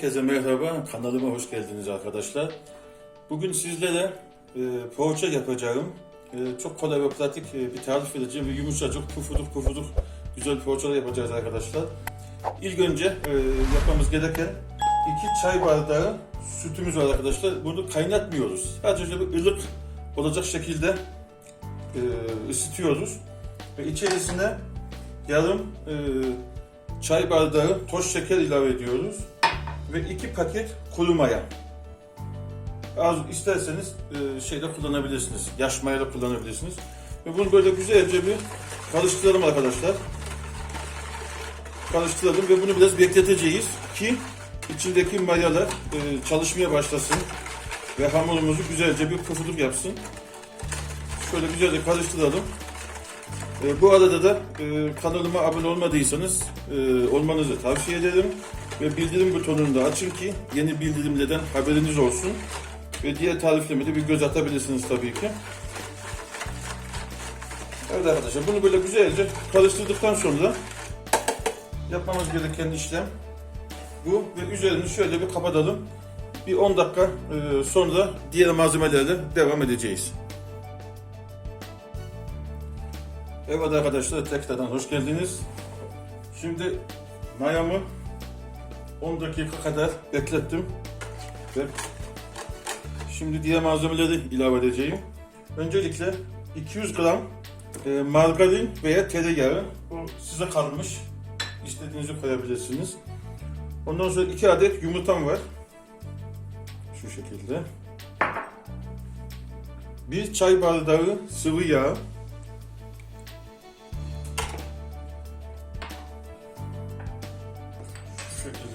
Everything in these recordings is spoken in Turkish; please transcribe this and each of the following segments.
Herkese merhaba, kanalıma hoş geldiniz arkadaşlar. Bugün sizlere e, poğaça yapacağım. E, çok kolay ve pratik e, bir tarif vereceğim ve yumuşacık, pufuduk pufuduk güzel poğaçalar yapacağız arkadaşlar. İlk önce e, yapmamız gereken iki çay bardağı sütümüz var arkadaşlar. Bunu kaynatmıyoruz. Sadece bir ılık olacak şekilde e, ısıtıyoruz. Ve içerisine yarım e, çay bardağı toz şeker ilave ediyoruz ve iki paket kuru maya. Az isterseniz e, şeyde kullanabilirsiniz. Yaş maya da kullanabilirsiniz. Ve bunu böyle güzelce bir karıştıralım arkadaşlar. Karıştıralım ve bunu biraz bekleteceğiz ki içindeki mayalar e, çalışmaya başlasın ve hamurumuzu güzelce bir pufuduk yapsın. Şöyle güzelce karıştıralım. E, bu arada da e, kanalıma abone olmadıysanız e, olmanızı tavsiye ederim. Ve bildirim butonunu da açın ki yeni bildirimlerden haberiniz olsun. Ve diğer tariflerime de bir göz atabilirsiniz tabii ki. Evet arkadaşlar bunu böyle güzelce karıştırdıktan sonra yapmamız gereken işlem bu. Ve üzerini şöyle bir kapatalım. Bir 10 dakika e, sonra diğer malzemelerle devam edeceğiz. Evet arkadaşlar tekrardan hoş geldiniz. Şimdi mayamı 10 dakika kadar beklettim. Ve şimdi diğer malzemeleri ilave edeceğim. Öncelikle 200 gram e, margarin veya tereyağı. Bu size kalmış. İstediğinizi koyabilirsiniz. Ondan sonra 2 adet yumurtam var. Şu şekilde. Bir çay bardağı sıvı yağ.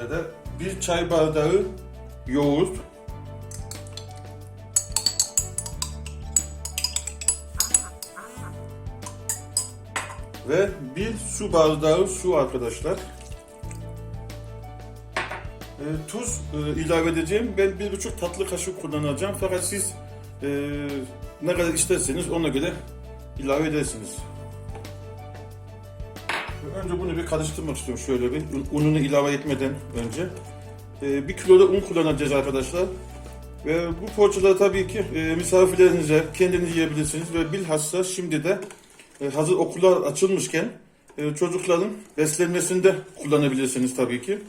De bir çay bardağı yoğurt. Ve bir su bardağı su arkadaşlar. E, tuz e, ilave edeceğim. Ben bir buçuk tatlı kaşık kullanacağım. Fakat siz e, ne kadar isterseniz ona göre ilave edersiniz. Önce bunu bir karıştırmak istiyorum şöyle bir. Un- Ununu ilave etmeden önce. Ee, bir kilo da un kullanacağız arkadaşlar. Ve bu poğaçaları tabii ki e, misafirlerinize, kendiniz yiyebilirsiniz. Ve bilhassa şimdi de e, hazır okullar açılmışken e, çocukların beslenmesinde kullanabilirsiniz tabii ki.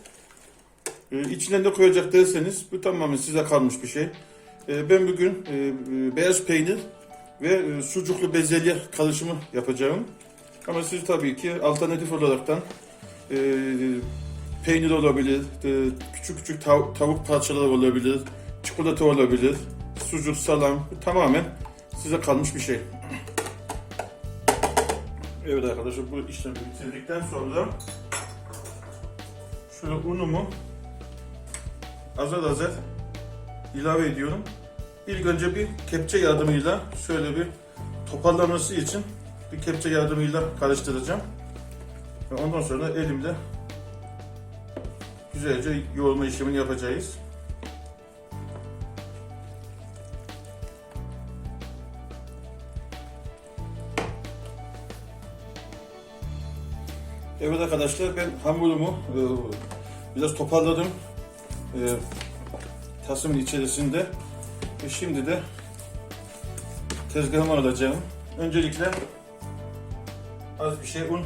E, içine ne koyacak derseniz bu tamamen size kalmış bir şey. E, ben bugün e, e, beyaz peynir ve e, sucuklu bezelye karışımı yapacağım. Ama siz tabii ki alternatif olaraktan e, peynir olabilir, e, küçük küçük tav- tavuk parçaları olabilir, çikolata olabilir, sucuk, salam tamamen size kalmış bir şey. Evet arkadaşlar bu işlemi bitirdikten sonra şöyle unumu azar azar ilave ediyorum. İlk önce bir kepçe yardımıyla şöyle bir toparlaması için bir kepçe yardımıyla karıştıracağım. Ve ondan sonra elimle güzelce yoğurma işlemini yapacağız. Evet arkadaşlar ben hamurumu e, biraz toparladım. E, tasımın içerisinde. Ve şimdi de tezgahıma alacağım. Öncelikle az bir şey un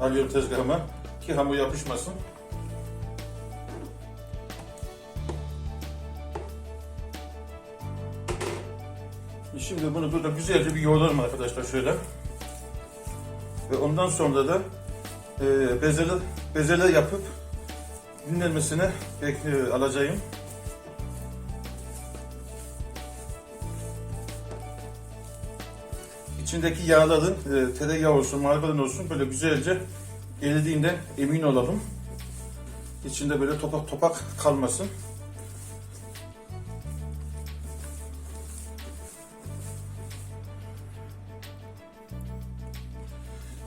alıyorum tezgahıma ki hamur yapışmasın. Şimdi bunu burada güzelce bir yoğuralım arkadaşlar şöyle. Ve ondan sonra da e, bezeler, bezeler yapıp dinlenmesine bekle, alacağım. İçindeki yağların e, tereyağı olsun, margarin olsun böyle güzelce eridiğinden emin olalım. İçinde böyle topak topak kalmasın.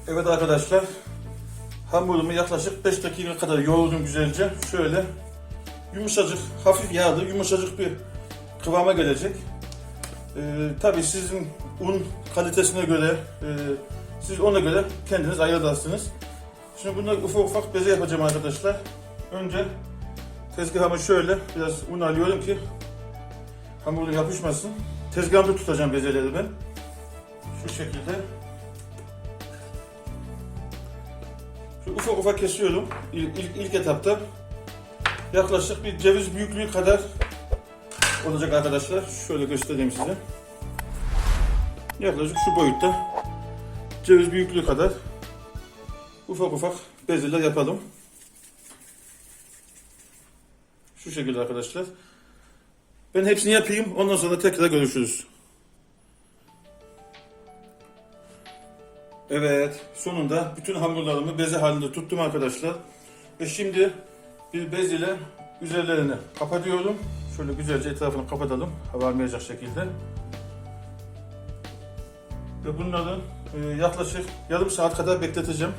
Evet arkadaşlar, hamurumu yaklaşık 5 dakika kadar yoğurdum güzelce. Şöyle yumuşacık, hafif yağlı, yumuşacık bir kıvama gelecek. Ee, tabii sizin un kalitesine göre, e, siz ona göre kendiniz ayarlarsınız. Şimdi bunları ufak ufak beze yapacağım arkadaşlar. Önce Tezgahıma şöyle biraz un alıyorum ki hamurun yapışmasın. Tezgahımda tutacağım bezeleri ben. Şu şekilde. Şu ufak ufak kesiyorum ilk, ilk, ilk etapta. Yaklaşık bir ceviz büyüklüğü kadar olacak arkadaşlar. Şöyle göstereyim size. Yaklaşık şu boyutta ceviz büyüklüğü kadar ufak ufak bezeler yapalım. Şu şekilde arkadaşlar. Ben hepsini yapayım. Ondan sonra tekrar görüşürüz. Evet. Sonunda bütün hamurlarımı beze halinde tuttum arkadaşlar. Ve şimdi bir bez ile üzerlerini kapatıyorum. Şöyle güzelce etrafını kapatalım. Hava almayacak şekilde. Ve bunları e, yaklaşık yarım saat kadar bekleteceğim.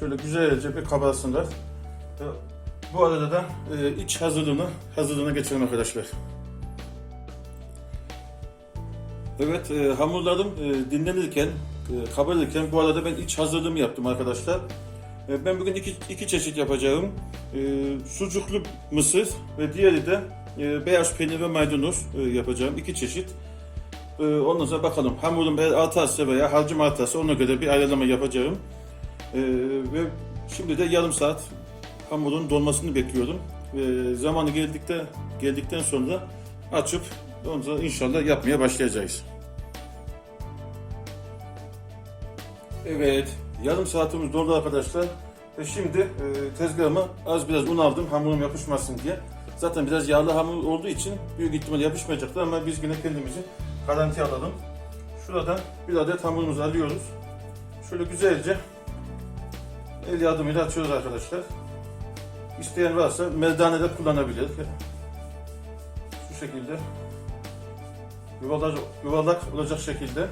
Şöyle güzelce bir kabarsınlar. Ve bu arada da e, iç hazırlığını hazırlığına geçelim arkadaşlar. Evet e, hamurlarım e, dinlenirken, e, kabarırken bu arada ben iç hazırlığımı yaptım arkadaşlar. E, ben bugün iki, iki çeşit yapacağım. E, sucuklu mısır ve diğeri de e, beyaz peynir ve maydanoz e, yapacağım. iki çeşit. E, ondan sonra bakalım hamurum eğer artarsa veya harcım artarsa ona göre bir ayarlama yapacağım. E, ve şimdi de yarım saat hamurun donmasını bekliyorum. Ve zamanı geldikte geldikten sonra açıp ondan inşallah yapmaya başlayacağız. Evet, yarım saatimiz doldu arkadaşlar. Ve şimdi e, tezgahıma az biraz un aldım hamurum yapışmasın diye. Zaten biraz yağlı hamur olduğu için büyük ihtimalle yapışmayacaktır ama biz yine kendimizi garanti alalım. Şurada bir adet hamurumuzu alıyoruz. Şöyle güzelce el yardımıyla açıyoruz arkadaşlar. İsteyen varsa merdane de kullanabilir. Şu şekilde yuvarlak, yuvarlak olacak şekilde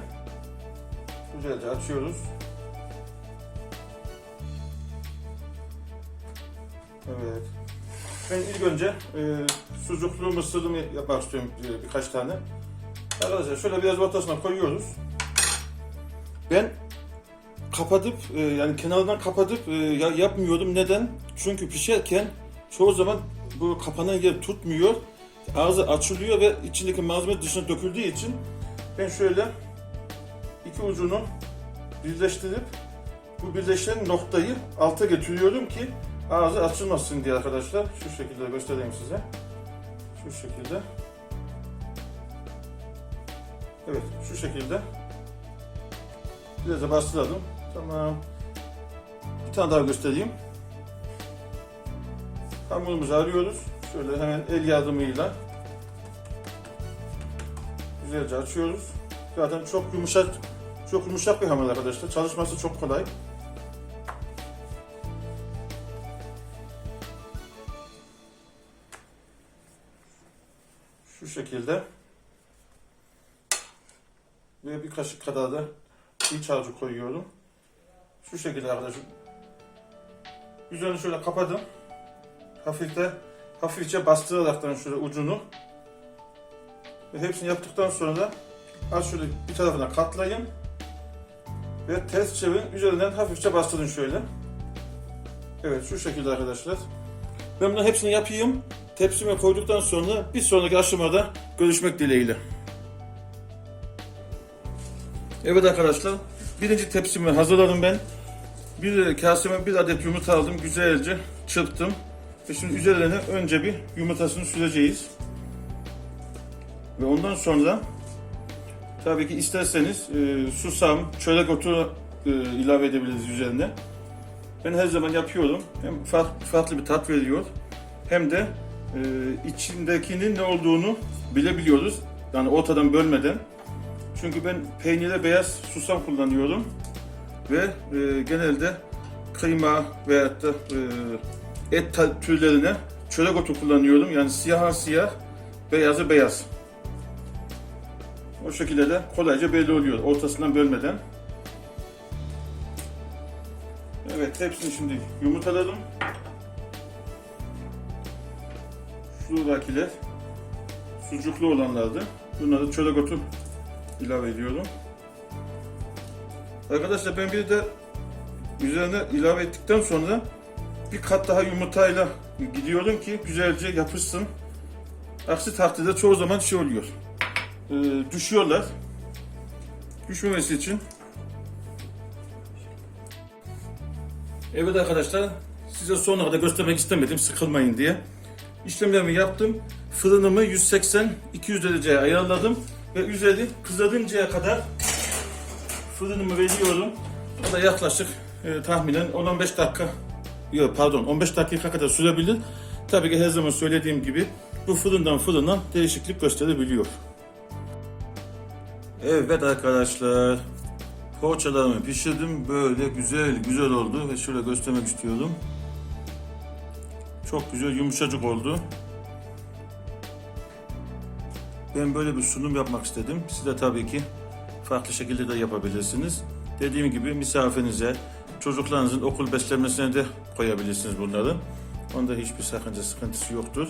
güzelce açıyoruz. Evet. Ben ilk önce e, sucuklu mısırlı yapmak istiyorum e, birkaç tane. Arkadaşlar şöyle biraz ortasına koyuyoruz. Ben kapatıp e, yani kenarından kapatıp e, ya- yapmıyordum. Neden? Çünkü pişerken çoğu zaman bu kapanan yer tutmuyor. Ağzı açılıyor ve içindeki malzeme dışına döküldüğü için ben şöyle iki ucunu birleştirip bu birleşen noktayı alta getiriyorum ki ağzı açılmasın diye arkadaşlar. Şu şekilde göstereyim size. Şu şekilde. Evet, şu şekilde. Biraz da bastıralım. Tamam. Bir tane daha göstereyim. Hamurumuzu arıyoruz. Şöyle hemen el yardımıyla güzelce açıyoruz. Zaten çok yumuşak çok yumuşak bir hamur arkadaşlar. Çalışması çok kolay. Şu şekilde. Ve bir kaşık kadar da iç harcı koyuyorum. Şu şekilde arkadaşlar. Üzerini şöyle kapadım. Hafif de hafifçe bastıraraktan şöyle ucunu. Ve hepsini yaptıktan sonra da az şöyle bir tarafına katlayın. Ve ters çevirin. Üzerinden hafifçe bastırın şöyle. Evet şu şekilde arkadaşlar. Ben bunların hepsini yapayım. Tepsime koyduktan sonra bir sonraki aşamada görüşmek dileğiyle. Evet arkadaşlar. Birinci tepsimi hazırladım ben. Bir kaseme bir adet yumurta aldım. Güzelce çırptım. Ve şimdi üzerine önce bir yumurtasını süreceğiz. Ve ondan sonra tabii ki isterseniz e, susam, çörek otu e, ilave edebiliriz üzerine. Ben her zaman yapıyorum. Hem farklı, farklı bir tat veriyor. Hem de e, içindekinin ne olduğunu bilebiliyoruz. Yani ortadan bölmeden. Çünkü ben peynire beyaz susam kullanıyorum. Ve e, genelde kıyma veyahut da e, et türlerine çörek otu kullanıyorum. Yani siyah siyah, beyazı beyaz. O şekilde de kolayca belli oluyor ortasından bölmeden. Evet hepsini şimdi yumurtaladım. Şuradakiler sucuklu olanlardı. Bunları çörek otu ilave ediyorum. Arkadaşlar ben bir de üzerine ilave ettikten sonra bir kat daha yumurtayla gidiyorum ki güzelce yapışsın. Aksi takdirde çoğu zaman şey oluyor. Ee, düşüyorlar. Düşmemesi için. Evet arkadaşlar size sonra da göstermek istemedim sıkılmayın diye. İşlemlerimi yaptım. Fırınımı 180-200 dereceye ayarladım ve üzeri kızarıncaya kadar fırınımı veriyorum. O da yaklaşık e, tahminen 10-15 dakika yok pardon 15 dakika kadar sürebilir. Tabii ki her zaman söylediğim gibi bu fırından fırına değişiklik gösterebiliyor. Evet arkadaşlar poğaçalarımı pişirdim. Böyle güzel güzel oldu ve şöyle göstermek istiyorum. Çok güzel yumuşacık oldu. Ben böyle bir sunum yapmak istedim. Siz de tabii ki farklı şekilde de yapabilirsiniz. Dediğim gibi misafirinize, çocuklarınızın okul beslenmesine de koyabilirsiniz bunları. Onda hiçbir sakınca, sıkıntısı yoktur.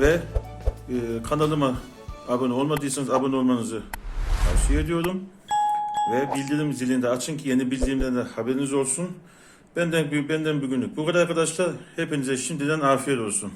Ve e, kanalıma abone olmadıysanız abone olmanızı tavsiye ediyorum. Ve bildirim zilini de açın ki yeni bildirimden de haberiniz olsun. Benden, benden bugünlük bu kadar arkadaşlar. Hepinize şimdiden afiyet olsun.